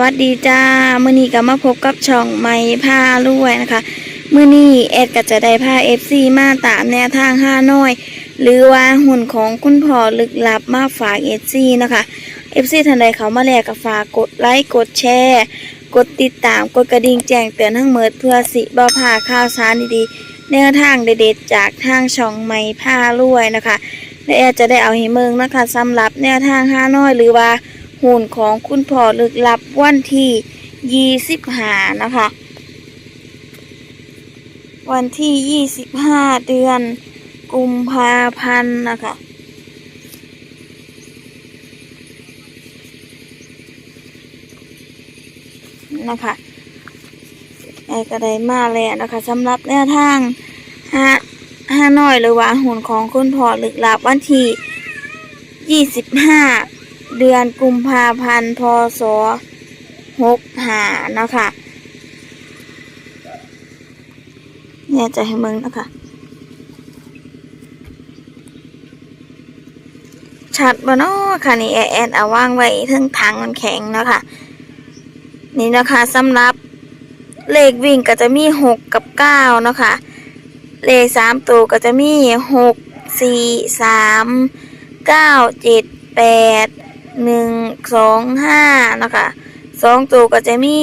วัสดีจ้ามื้อนี้ก็มาพบกับช่องไม้ผ้าลวยนะคะมื้อนี้แอดก็จะได้ผ้า FC มาตามแนวทางห้าน้อย หรือว่าหุ่นของคุณพ่อลึกลับมาฝาก FC นะคะ FC ท่านใดเขามาแล้วก็ฝากกดไลค์กดแชร์ กดติดตามกดกระดิ่งแจ้งเตือนทั้งหมดเพื่อสิบ่พลาข่าวสารดีๆแนวทางเด็ดๆจากทางช่องไม้ผ้าลวยนะคะและแอดจะได้เอาให้เมืองนะคะสำหรับแนวทางห้าน้อยหรือว่า หุ่นของคุณพ่อลึกลับวันที่ยี่สิบห้านะคะ วันที่ยี่สิบห้าเดือนกุมภาพันธ์นะคะนะคะไอ้กระไดมาแล้วนะคะสำหรับแนวทางห้าห้าน้อยหรือว่าหุ่นของคุณพ่อลึกลับวันที่ยี่สิบห้า เดือนกุมภาพันธ์พศหกหานะคะเนี่ยจะให้มึงนะคะ ชัดบ่นาะค่ะนี่แอนเอาวางไว้ทึงถังมันแข็งนะคะ นี่นะคะสำหรับเลขวิ่งก็จะมีหกกับเก้านะคะ เลขสามตัวก็จะมีหกสี่สามเก้าเจ็ดแปด หนึ่งสองห้านะคะสองตัวก็จะมี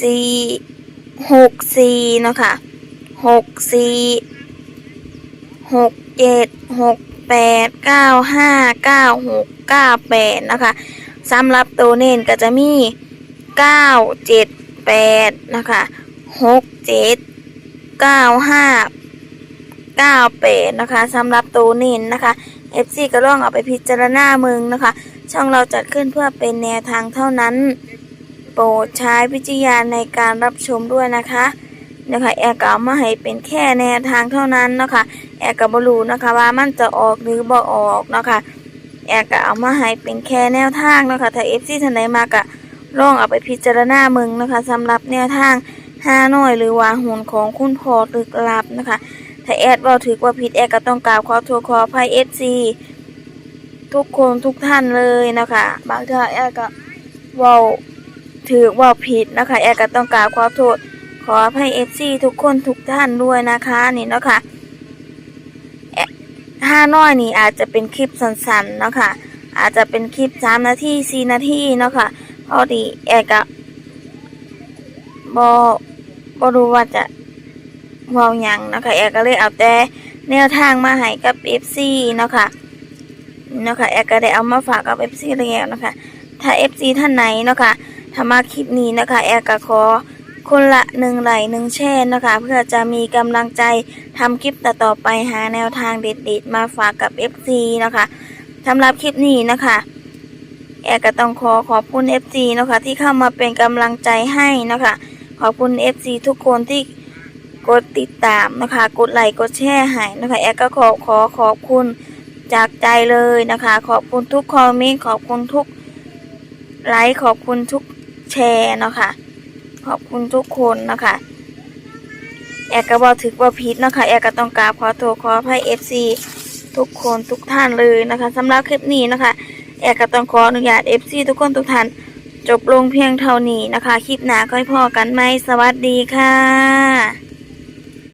สี่หกสี่นะคะหกสี่หกเจ็ดหกแปดเก้าห้าเก้าหกเก้าแปดนะคะสำหรับตัวเน้นก็จะมีเก้าเจ็ดแปดนะคะหกเจ็ดเก้าห้าเก้าแปดนะคะสำหรับตัวเน้นนะคะ FC ก็ลองเอาไปพิจารณาเมืองนะคะ ช่องเราจัดขึ้นเพื่อเป็นแนวทางเท่านั้น โปรดใช้วิจารณญาในการรับชมด้วยนะคะนะคะแอร์ก็เอามาให้เป็นแค่แนวทางเท่านั้นนะคะแอร์ก็บรูนะคะว่ามันจะออกหรือบ่ออกนะคะแอร์ก็เอามาให้เป็นแค่แนวทางนะคะถ้า FC ท่านใดมากะลองเอาไปพิจารณาเมืองนะคะสำหรับแนวทางห้าน้อยหรือว่าหุ่นของคุณพ่อลึกลับนะคะ ถ้าแอดว่าถือว่าผิดแอดก็ต้องกราบขอโทษขออภัย FC ทุกคนทุกท่านเลยนะคะบางทีแอดก็ว่าถือว่าผิดนะคะ แอดก็ต้องกราบขอโทษขออภัย FC ทุกคนทุกท่านด้วยนะคะนี่นะคะห้าน้อยนี่อาจจะเป็นคลิปสั้นๆเนาะคะอาจจะเป็นคลิปสามนาทีสี่นาทีเนาะคะพอดีแอดก็บอบรู้ว่าจะเว้าหยังเนาะคะแอร์ก็เลยเอาแต่แนวทางมาให้กับ FC เนาะค่ะ เนาะค่ะแอร์ก็ได้เอามาฝากกับ FC แล้วนะคะ ถ้า FC ท่านไหนเนาะค่ะถ้ามาคลิปนี้นะคะแอร์ก็ขอคนละหนึ่งไหลค์หนึ่งแช่นะคะ เพื่อจะมีกำลังใจทำคลิปต่อๆไปหาแนวทางเด็ดๆ มาฝากกับ FC นะคะสำหรับคลิปนี้นะคะแอร์ก็ต้องขอขอบคุณ FC นะคะที่เข้ามาเป็นกำลังใจให้นะคะขอบคุณ FC ทุกคนที่กดติดตามนะคะ กดไลค์กดแชร์ให้นะคะแอดก็ขอขอขอบคุณ จากใจเลยนะคะ ขอบคุณทุกคอมเมนต์ขอบคุณทุกไลค์ขอบคุณทุกแชร์เนาะคะขอบคุณทุกคนนะคะแอดก็บอกถึกว่าผิดนะคะแอดก็ต้องกราบขอโทษขออภัยเอฟซีทุกคนทุกท่านเลยนะคะสำหรับคลิปนี้นะคะ แอดก็ต้องขออนุญาตเอฟซีทุกคนทุกท่านจบลงเพียงเท่านี้นะคะ คลิปหน้าค่อยพอกันไหมสวัสดีค่ะ